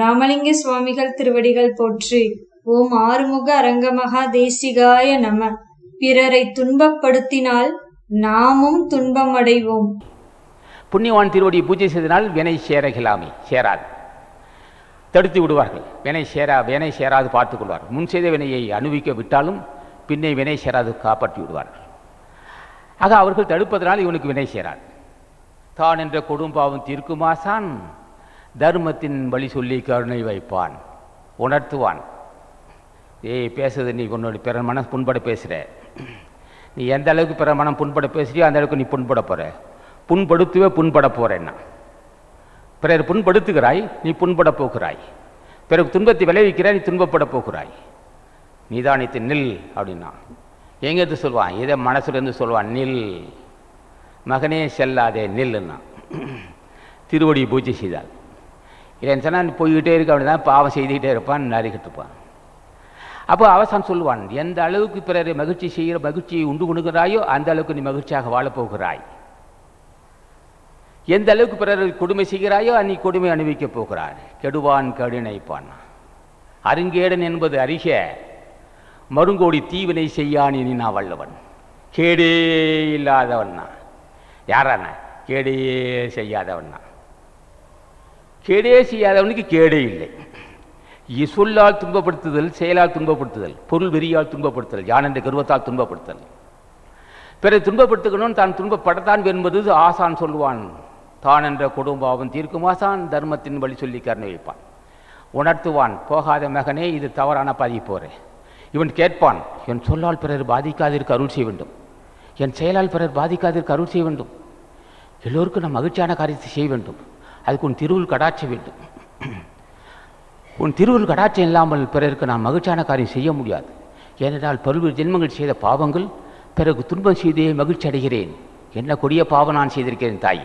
ராமலிங்க சுவாமிகள் திருவடிகள் போற்றி. ஓம் ஆறுமுக அரங்கமகா தேசிகாய நம. பிறரை துன்பப்படுத்தினால் நாமும் துன்பமடைவோம். புண்ணியவான் திருவடியை பூஜை செய்தனால் வினை சேரகிலாமை சேராது. தடுத்து விடுவார்கள். வினை சேரா வினை சேராது பார்த்துக் கொள்வார்கள். முன் செய்த வினையை அனுபவிக்க விட்டாலும் பின்னே வினை சேராது காப்பாற்றி விடுவார்கள். ஆக அவர்கள் தடுப்பதனால் இவனுக்கு வினை சேராது. தான் என்ற கொடும்பாவும் தீர்க்குமாசான் தர்மத்தின் வழி சொல்லி கருணை வைப்பான் உணர்த்துவான். ஏய் பேசுறது நீ உன்னோட பிற மனம் புண்பட பேசுகிற நீ எந்த அளவுக்கு பிற மனம் புண்பட பேசுறியோ அந்த அளவுக்கு நீ புண்பட போகிற புண்படுத்துவே புண்பட போகிறேன்னா பிறர் புண்படுத்துகிறாய் நீ புண்பட போகிறாய். பிறகு துன்பத்தை விளைவிக்கிறாய் நீ துன்பப்பட போகிறாய். நீதானித்து நில் அப்படின்னா. எங்கேருந்து சொல்லுவான் இதை மனசுலேருந்து சொல்லுவான் நில். மகனே செல்லாதே நில்லுன்னா. திருவடி பூஜை செய்தாள் இல்லைன்னு சொன்னால் போய்கிட்டே இருக்க அப்படிதான் பாவம் செய்துக்கிட்டே இருப்பான் நறுக்கிட்டு இருப்பான் அப்போ அவசான் சொல்லுவான் எந்த அளவுக்கு பிறரை மகிழ்ச்சி செய்கிற மகிழ்ச்சியை உண்டு கொடுக்கிறாயோ அந்த அளவுக்கு நீ மகிழ்ச்சியாக வாழப்போகிறாய் எந்த அளவுக்கு பிறர் கொடுமை செய்கிறாயோ நீ கொடுமை அனுபவிக்கப் போகிறாய் கெடுவான் கடினைப்பான். அருங்கேடன் என்பது அறிக மருங்கோடி தீவினை செய்யான் இனி நான் வல்லவன். கேடே இல்லாதவன்னா யாரான கேடே செய்யாதவன்னா கேடே செய்யாதவனுக்கு கேடே இல்லை. இசொல்லால் துன்பப்படுத்துதல் செயலால் துன்பப்படுத்துதல் பொருள் வெறியால் துன்பப்படுத்துதல் யான் என்ற கருவத்தால் துன்பப்படுத்தல் பிறரை துன்பப்படுத்துக்கணும்னு தான் துன்பப்படத்தான் என்பது ஆசான் சொல்லுவான். தான் என்ற அவன் தீர்க்கும் ஆசான் தர்மத்தின் வழி சொல்லி கருணை வைப்பான். உணர்த்துவான் போகாத மகனே இது தவறான பாதி போறேன் இவன் கேட்பான் என் சொல்லால் பிறர் பாதிக்காதிருக்க அருள் செய்ய வேண்டும். என் செயலால் பிறர் பாதிக்காதிற்கு அருள் செய்ய வேண்டும். எல்லோருக்கும் நான் மகிழ்ச்சியான காரியத்தை செய்ய வேண்டும். அதுக்கு உன் திருவுள் கடாட்சி வேண்டும். உன் திருவுள் கடாட்சம் இல்லாமல் பிறருக்கு நான் மகிழ்ச்சியான காரியம் செய்ய முடியாது. ஏனென்றால் பல்வேறு ஜென்மங்கள் செய்த பாவங்கள் பிறகு துன்பம் செய்தே மகிழ்ச்சி அடைகிறேன். என்ன கொடிய பாவம் நான் செய்திருக்கிறேன் தாய்.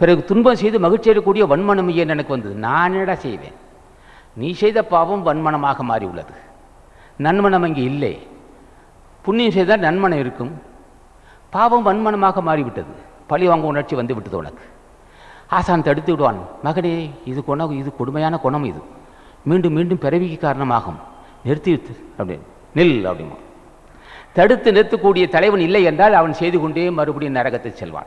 பிறகு துன்பம் செய்து மகிழ்ச்சி அடையக்கூடிய வன்மனம் ஏன் எனக்கு வந்தது? நான் என்னடா செய்வேன்? நீ செய்த பாவம் வன்மனமாக மாறி உள்ளது நன்மனம் அங்கே இல்லை. புண்ணியம் செய்தால் நன்மனம் இருக்கும். பாவம் வன்மனமாக மாறிவிட்டது. பழி வாங்க உணர்ச்சி வந்து விட்டது உனக்கு. ஆசான் தடுத்து விடுவான். மகனே இது குணம் இது கொடுமையான குணம் இது. மீண்டும் மீண்டும் பிறவிக்கு காரணமாகும். நிறுத்தி அப்படின்னு. நில் அப்படிமா. தடுத்து நிறுத்தக்கூடிய தலைவன் இல்லை என்றால் அவன் செய்து கொண்டே மறுபடியும் நரகத்தை செல்வான்.